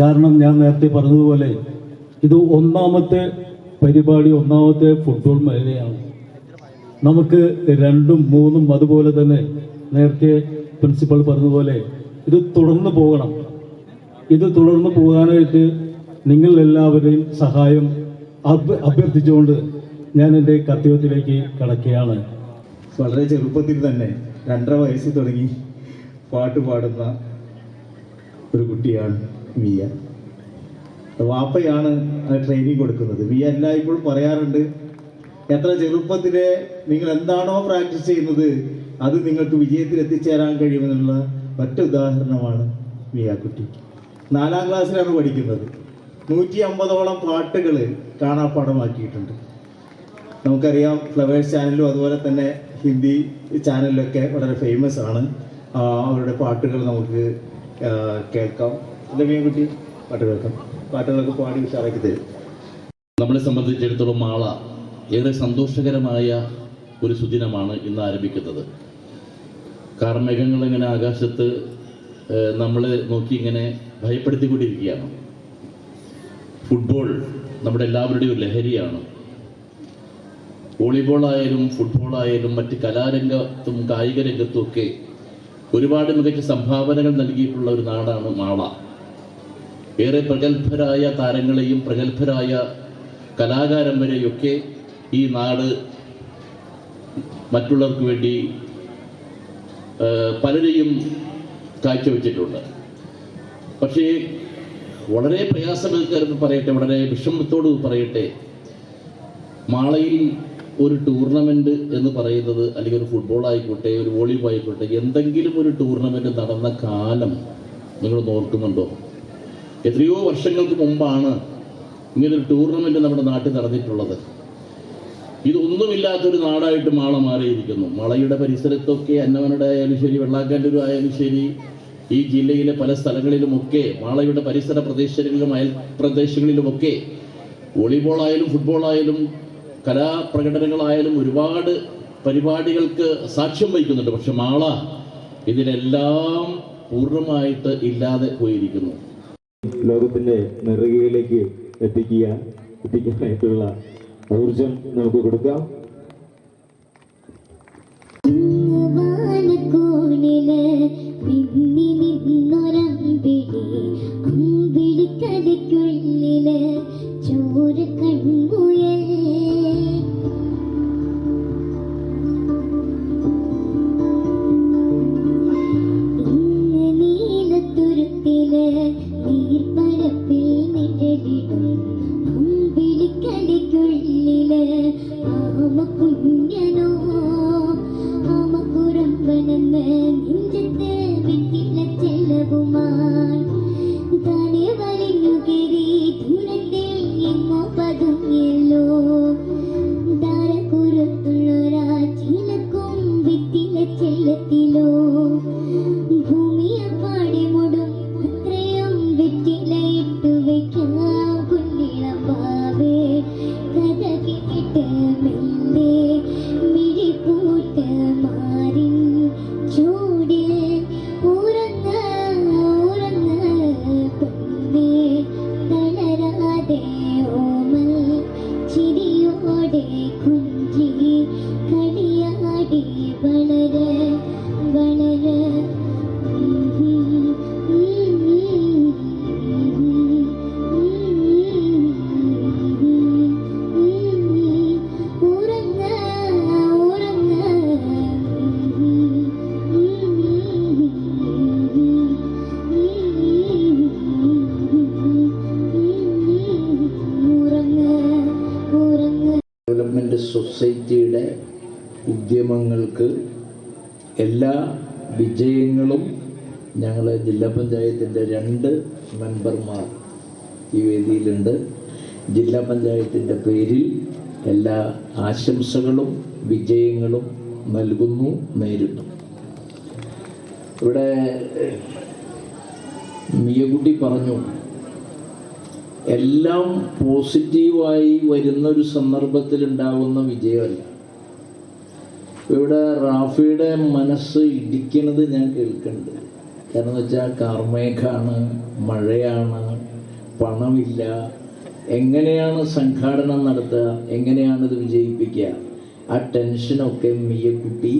കാരണം ഞാൻ നേരത്തെ പറഞ്ഞതുപോലെ ഇത് ഒന്നാമത്തെ പരിപാടി ഒന്നാമത്തെ ഫുട്ബോൾ മേഖലയാണ്. നമുക്ക് രണ്ടും മൂന്നും അതുപോലെ തന്നെ നേരത്തെ പ്രിൻസിപ്പൾ പറഞ്ഞതുപോലെ ഇത് തുടർന്നു പോകണം. ഇത് തുടർന്നു പോകാനായിട്ട് നിങ്ങൾ എല്ലാവരുടെയും സഹായം അഭ്യർത്ഥിച്ചുകൊണ്ട് ഞാൻ എന്റെ കർത്തവ്യത്തിലേക്ക് കടക്കുകയാണ്. വളരെ ചെറുപ്പത്തിൽ തന്നെ രണ്ടര വയസ്സിൽ തുടങ്ങി പാട്ട് പാടുന്ന ഒരു കുട്ടിയാണ്. മിയ. വാപ്പയാണ് ട്രെയിനിങ് കൊടുക്കുന്നത്. മിയ എല്ലായ്പ്പോഴും പറയാറുണ്ട് എത്ര ചെറുപ്പത്തിലെ നിങ്ങൾ എന്താണോ പ്രാക്ടീസ് ചെയ്യുന്നത് അത് നിങ്ങൾക്ക് വിജയത്തിൽ എത്തിച്ചേരാൻ കഴിയുമെന്നുള്ള ഒറ്റ ഉദാഹരണമാണ് മിയ കുട്ടി. നാലാം ക്ലാസ്സിലാണ് പഠിക്കുന്നത്. നൂറ്റി അമ്പതോളം പാട്ടുകൾ കാണാപ്പാടമാക്കിയിട്ടുണ്ട് നമുക്കറിയാം ഫ്ലവേഴ്സ് ചാനലും അതുപോലെ തന്നെ ഹിന്ദി ചാനലിലൊക്കെ വളരെ ഫേമസ് ആണ്. അവരുടെ പാട്ടുകൾ നമുക്ക് കേൾക്കാം. എന്താ കുട്ടി. പാട്ട് കേൾക്കാം. പാട്ടുകളൊക്കെ പാടി ഉഷാറാക്കി തരും. നമ്മളെ സംബന്ധിച്ചിടത്തോളം മാള ഏറെ സന്തോഷകരമായ ഒരു സുദിനമാണ് ഇന്ന് ആരംഭിക്കുന്നത്. കാർമേഘങ്ങൾ ഇങ്ങനെ ആകാശത്ത് നമ്മളെ നോക്കി ഇങ്ങനെ ഭയപ്പെടുത്തിക്കൊണ്ടിരിക്കുകയാണ്. ഫുട്ബോൾ നമ്മുടെ എല്ലാവരുടെയും ലഹരിയാണ്. ഫുട്ബോൾ ആയാലും മറ്റ് കലാരംഗത്തും കായിക രംഗത്തും ഒക്കെ ഒരുപാട് മികച്ച സംഭാവനകൾ നൽകിയിട്ടുള്ള ഒരു നാടാണ് മാള. ഏറെ പ്രഗത്ഭരായ താരങ്ങളെയും പ്രഗത്ഭരായ കലാകാരന്മാരെയൊക്കെ ഈ നാട് മറ്റുള്ളവർക്ക് വേണ്ടി പലരെയും കാഴ്ചവെച്ചിട്ടുണ്ട്. പക്ഷേ വളരെ പ്രയാസമെന്ന് പറയട്ടെ വളരെ വിഷമത്തോട് പറയട്ടെ. മാളയിൽ ഒരു ടൂർണമെന്റ് എന്ന് പറയുന്നത് അല്ലെങ്കിൽ ഒരു ഫുട്ബോൾ ആയിക്കോട്ടെ ഒരു വോളിബോൾ ആയിക്കോട്ടെ എന്തെങ്കിലും ഒരു ടൂർണമെന്റ് നടന്ന കാലം നിങ്ങൾ ഓർക്കുന്നുണ്ടോ? എത്രയോ വർഷങ്ങൾക്ക് മുമ്പാണ് ഇങ്ങനൊരു ടൂർണമെന്റ് നമ്മുടെ നാട്ടിൽ നടന്നിട്ടുള്ളത്. ഇതൊന്നുമില്ലാത്തൊരു നാടായിട്ട് മാള മാറിയിരിക്കുന്നു. മളയുടെ പരിസരത്തൊക്കെ അന്നവനോട് ആയാലും ശരി വെള്ളാക്കാന്റെ ആയാലും ശരി ഈ ജില്ലയിലെ പല സ്ഥലങ്ങളിലുമൊക്കെ മാളയുടെ പരിസര പ്രദേശങ്ങളിലും അയൽ പ്രദേശങ്ങളിലുമൊക്കെ വോളിബോൾ ആയാലും ഫുട്ബോൾ ആയാലും കലാപ്രകടനങ്ങളായാലും ഒരുപാട് പരിപാടികൾക്ക് സാക്ഷ്യം വഹിക്കുന്നുണ്ട്. പക്ഷെ മാള ഇതിലെല്ലാം പൂർണമായിട്ട് ഇല്ലാതെ പോയിരിക്കുന്നു. ലോകത്തിന്റെ നെറുകയിലേക്ക് എത്തിക്കുക എത്തിക്കാനായിട്ടുള്ള ഊർജം നമുക്ക് കൊടുക്കാം. ഉദ്യമങ്ങൾക്ക് എല്ലാ വിജയങ്ങളും ഞങ്ങളെ ജില്ലാ പഞ്ചായത്തിന്റെ രണ്ട് മെമ്പർമാർ ഈ വേദിയിലുണ്ട്. ജില്ലാ പഞ്ചായത്തിന്റെ പേരിൽ എല്ലാ ആശംസകളും വിജയങ്ങളും നൽകുന്നു നേരിടുന്നു ഇവിടെ മിയകുട്ടി പറഞ്ഞു എല്ലാം പോസിറ്റീവായി വരുന്ന ഒരു സന്ദർഭത്തിൽ ഉണ്ടാകുന്ന വിജയമല്ല. ഇവിടെ റാഫിയുടെ മനസ്സ് ഇടിക്കണത് ഞാൻ കേൾക്കുന്നുണ്ട്. കാരണം വെച്ചാൽ കാർമേഘാണ് മഴയാണ് പണമില്ല. എങ്ങനെയാണ് സംഘാടനം നടത്തുക? എങ്ങനെയാണ് ഇത് വിജയിപ്പിക്കുക? ആ ടെൻഷനൊക്കെ മിയക്കുട്ടി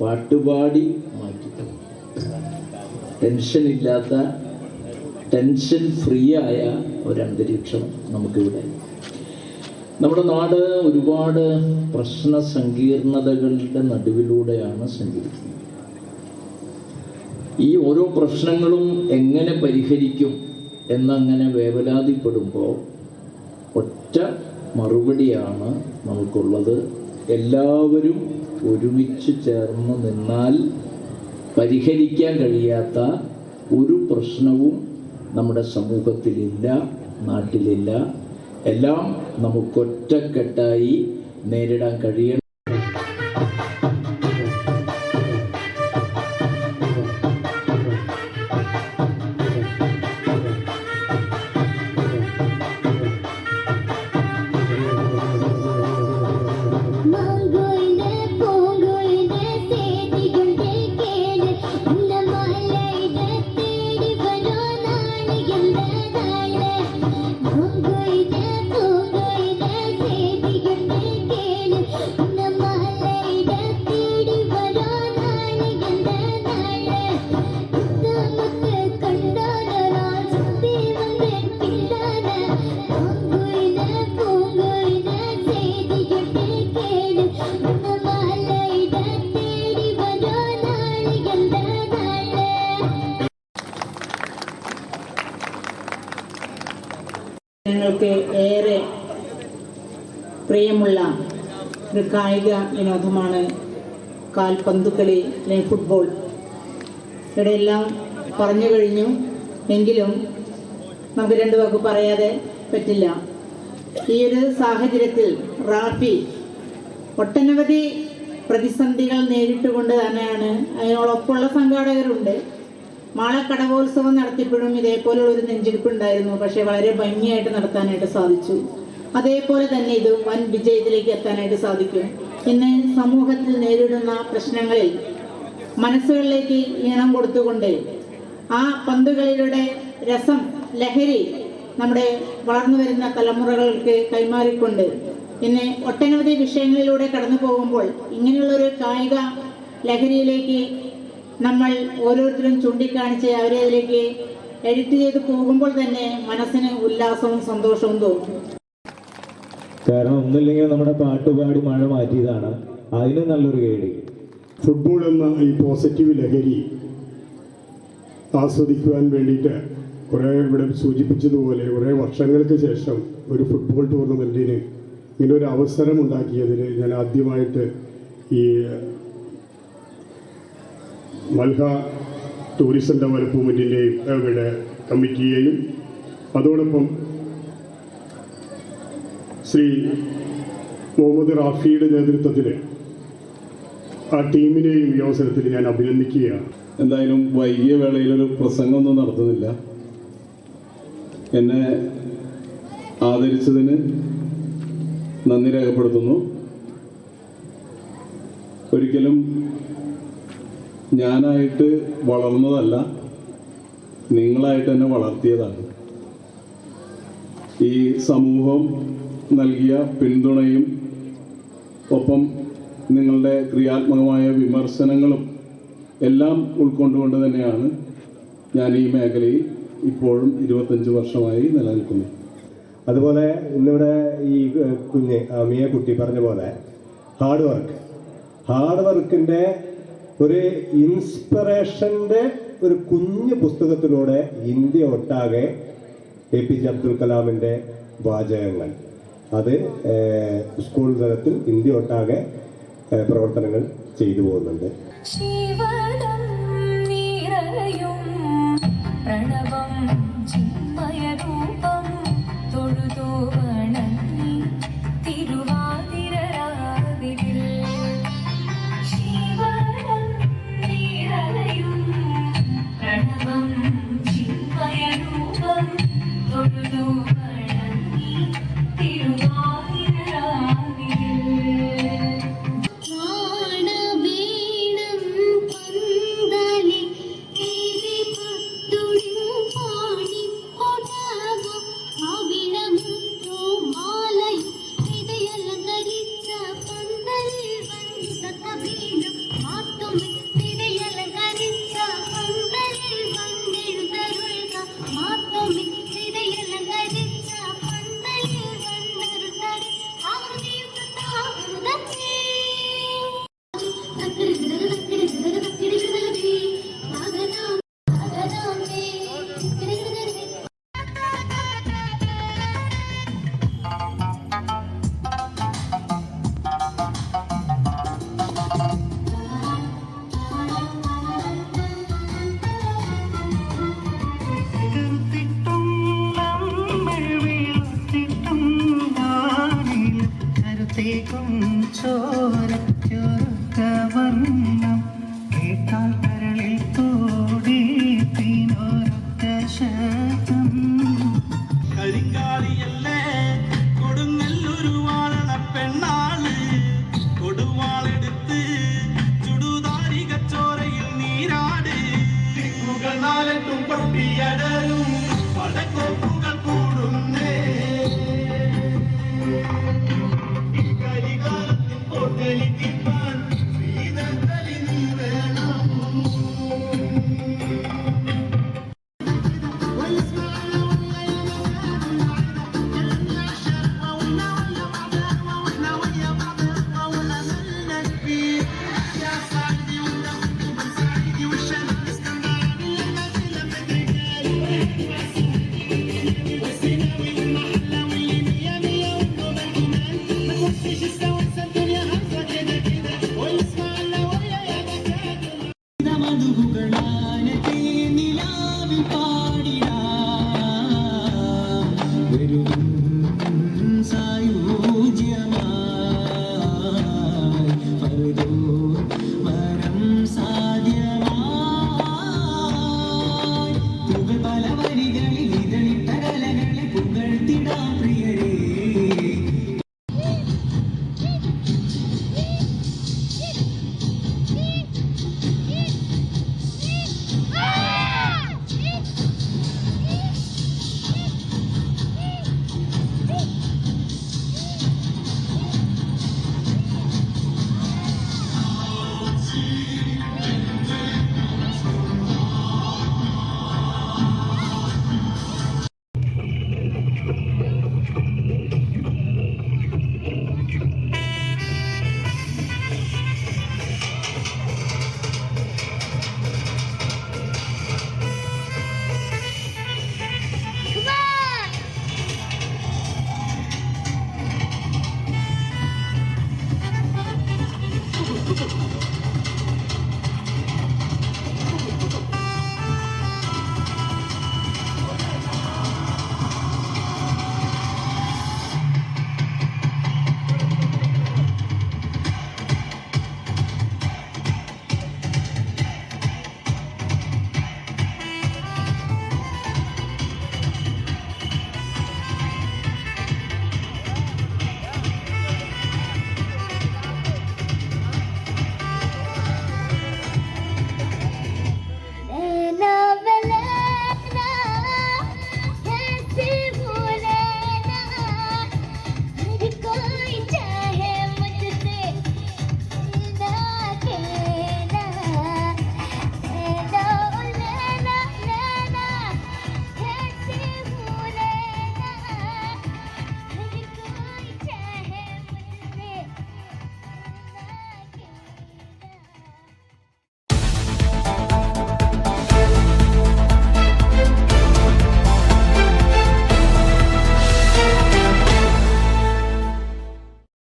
പാട്ടുപാടി മാറ്റി ടെൻഷൻ ഇല്ലാത്ത ടെൻഷൻ ഫ്രീ ആയ ഒരു അന്തരീക്ഷം നമുക്കിവിടെ നമ്മുടെ നാട് ഒരുപാട് പ്രശ്ന സങ്കീർണതകളുടെ നടുവിലൂടെയാണ് സഞ്ചരിക്കുന്നത്. ഈ ഓരോ പ്രശ്നങ്ങളും എങ്ങനെ പരിഹരിക്കും എന്നങ്ങനെ വേവലാതിപ്പെടുമ്പോൾ ഒറ്റ മറുപടിയാണ് നമുക്കുള്ളത്. എല്ലാവരും ഒരുമിച്ച് ചേർന്ന് നിന്നാൽ പരിഹരിക്കാൻ കഴിയാത്ത ഒരു പ്രശ്നവും നമ്മുടെ സമൂഹത്തിലില്ല നാട്ടിലില്ല. എല്ലാം നമുക്കൊറ്റക്കെട്ടായി നേരിടാൻ കഴിയണം. ഞങ്ങൾക്ക് ഏറെ പ്രിയമുള്ള ഒരു കായിക വിനോദമാണ് കാൽപന്തുകളി അല്ലെങ്കിൽ ഫുട്ബോൾ ഇവിടെ എല്ലാം പറഞ്ഞു കഴിഞ്ഞു. എങ്കിലും നമുക്ക് രണ്ട് വാക്ക് പറയാതെ പറ്റില്ല. ഈ ഒരു സാഹചര്യത്തിൽ റാഫി ഒട്ടനവധി പ്രതിസന്ധികൾ നേരിട്ടുകൊണ്ട് തന്നെയാണ്. അതിനോടൊപ്പമുള്ള സംഘാടകരുണ്ട്. മാളക്കടകോത്സവം നടത്തിയപ്പോഴും ഇതേപോലുള്ള ഒരു നെഞ്ചെടുപ്പുണ്ടായിരുന്നു. പക്ഷെ വളരെ ഭംഗിയായിട്ട് നടത്താനായിട്ട് സാധിച്ചു. അതേപോലെ തന്നെ ഇത് വൻ വിജയത്തിലേക്ക് എത്താനായിട്ട് സാധിക്കും. ഇന്ന് സമൂഹത്തിൽ നേരിടുന്ന പ്രശ്നങ്ങളിൽ മനസ്സുകളിലേക്ക് ഈണം കൊടുത്തുകൊണ്ട് ആ പന്തുകളിലൂടെ രസം ലഹരി നമ്മുടെ വളർന്നു വരുന്ന തലമുറകൾക്ക് കൈമാറിക്കൊണ്ട് ഇന്ന് ഒട്ടനവധി വിഷയങ്ങളിലൂടെ കടന്നു പോകുമ്പോൾ ഇങ്ങനെയുള്ളൊരു കായിക ലഹരിയിലേക്ക് നമ്മൾ ഓരോരുത്തരും ചൂണ്ടിക്കാണിച്ച് അവരെ അതിലേക്ക് എഡിറ്റ് ചെയ്ത് പോകുമ്പോൾ തന്നെ മനസ്സിന് ഉല്ലാസവും സന്തോഷവും തോന്നും. കാരണം ഒന്നില്ലെങ്കിൽ നമ്മുടെ പാട്ടുപാടി മഴ മാറ്റിയതാണ്. അതിന് നല്ലൊരു കേടി. ഫുട്ബോൾ എന്ന ഈ പോസിറ്റീവ് ലഹരി ആസ്വദിക്കുവാൻ വേണ്ടിയിട്ട് കുറേ ഇവിടെ സൂചിപ്പിച്ചതുപോലെ കുറേ വർഷങ്ങൾക്ക് ശേഷം ഒരു ഫുട്ബോൾ ടൂർണമെന്റിന് ഇങ്ങനൊരു അവസരം ഉണ്ടാക്കിയതിന് ഞാൻ ആദ്യമായിട്ട് ഈ മൽഹ ടൂറിസം ഡെവലപ്മെന്റിന്റെയും ഇവിടെ കമ്മിറ്റിയെയും അതോടൊപ്പം ശ്രീ മുഹമ്മദ് റാഫിയുടെ നേതൃത്വത്തിൽ ആ ടീമിനെയും ഈ അവസരത്തിൽ ഞാൻ അഭിനന്ദിക്കുകയാണ്. എന്തായാലും വൈകിയ വേളയിലൊരു പ്രസംഗമൊന്നും നടത്തുന്നില്ല. എന്നെ ആദരിച്ചതിന് നന്ദി രേഖപ്പെടുത്തുന്നു. ഒരിക്കലും ഞാനായിട്ട് വളർന്നതല്ല നിങ്ങളായിട്ട് തന്നെ വളർത്തിയതാണ്. ഈ സമൂഹം നൽകിയ പിന്തുണയും ഒപ്പം നിങ്ങളുടെ ക്രിയാത്മകമായ വിമർശനങ്ങളും എല്ലാം ഉൾക്കൊണ്ടുകൊണ്ട് തന്നെയാണ് ഞാൻ ഈ മേഖലയിൽ ഇപ്പോഴും ഇരുപത്തഞ്ച് വർഷമായി നിലനിൽക്കുന്നത് അതുപോലെ ഇന്നിവിടെ ഈ കുഞ്ഞ് അമിയെ കുട്ടി പറഞ്ഞ പോലെ ഹാർഡ് വർക്ക് ഹാർഡ് വർക്കിന്റെ ഒരു ഇൻസ്പിറേഷന്റെ ഒരു കുഞ്ഞു പുസ്തകത്തിലൂടെ ഇന്ത്യ ഒട്ടാകെ എ പി ജെ അബ്ദുൽ കലാമിന്റെ വാചകങ്ങൾ. അത് സ്കൂൾ തലത്തിൽ ഇന്ത്യ ഒട്ടാകെ പ്രവർത്തനങ്ങൾ ചെയ്തു പോകുന്നുണ്ട്. പ്രണവം ചിന്മയരൂപം തൊഴുതു